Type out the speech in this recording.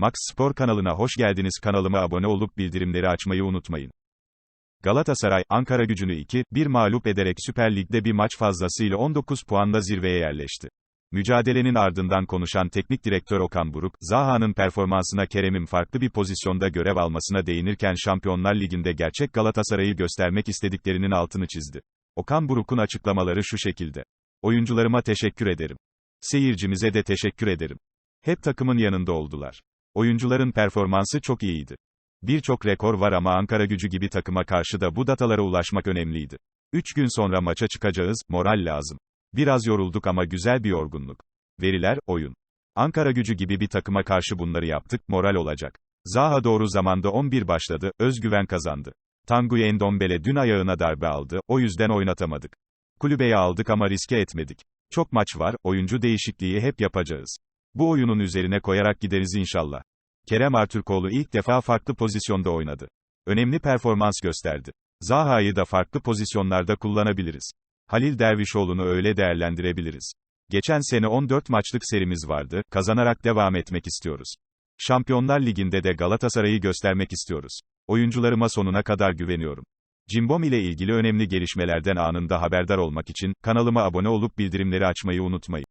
Max Spor kanalına hoş geldiniz. Kanalıma abone olup bildirimleri açmayı unutmayın. Galatasaray, Ankara gücünü 2-1 mağlup ederek Süper Lig'de bir maç fazlasıyla 19 puanla zirveye yerleşti. Mücadelenin ardından konuşan teknik direktör Okan Buruk, Zaha'nın performansına Kerem'in farklı bir pozisyonda görev almasına değinirken Şampiyonlar Ligi'nde gerçek Galatasaray'ı göstermek istediklerinin altını çizdi. Okan Buruk'un açıklamaları şu şekilde. Oyuncularıma teşekkür ederim. Seyircimize de teşekkür ederim. Hep takımın yanında oldular. Oyuncuların performansı çok iyiydi. Birçok rekor var ama Ankara gücü gibi takıma karşı da bu datalara ulaşmak önemliydi. 3 gün sonra maça çıkacağız, moral lazım. Biraz yorulduk ama güzel bir yorgunluk. Veriler, oyun. Ankara gücü gibi bir takıma karşı bunları yaptık, moral olacak. Zaha doğru zamanda 11 başladı, özgüven kazandı. Tanguy Endombele dün ayağına darbe aldı, o yüzden oynatamadık. Kulübeye aldık ama riske etmedik. Çok maç var, oyuncu değişikliği hep yapacağız. Bu oyunun üzerine koyarak gideriz inşallah. Kerem Artürkoğlu ilk defa farklı pozisyonda oynadı. Önemli performans gösterdi. Zaha'yı da farklı pozisyonlarda kullanabiliriz. Halil Dervişoğlu'nu öyle değerlendirebiliriz. Geçen sene 14 maçlık serimiz vardı, kazanarak devam etmek istiyoruz. Şampiyonlar Ligi'nde de Galatasaray'ı göstermek istiyoruz. Oyuncularıma sonuna kadar güveniyorum. Cimbom ile ilgili önemli gelişmelerden anında haberdar olmak için kanalıma abone olup bildirimleri açmayı unutmayın.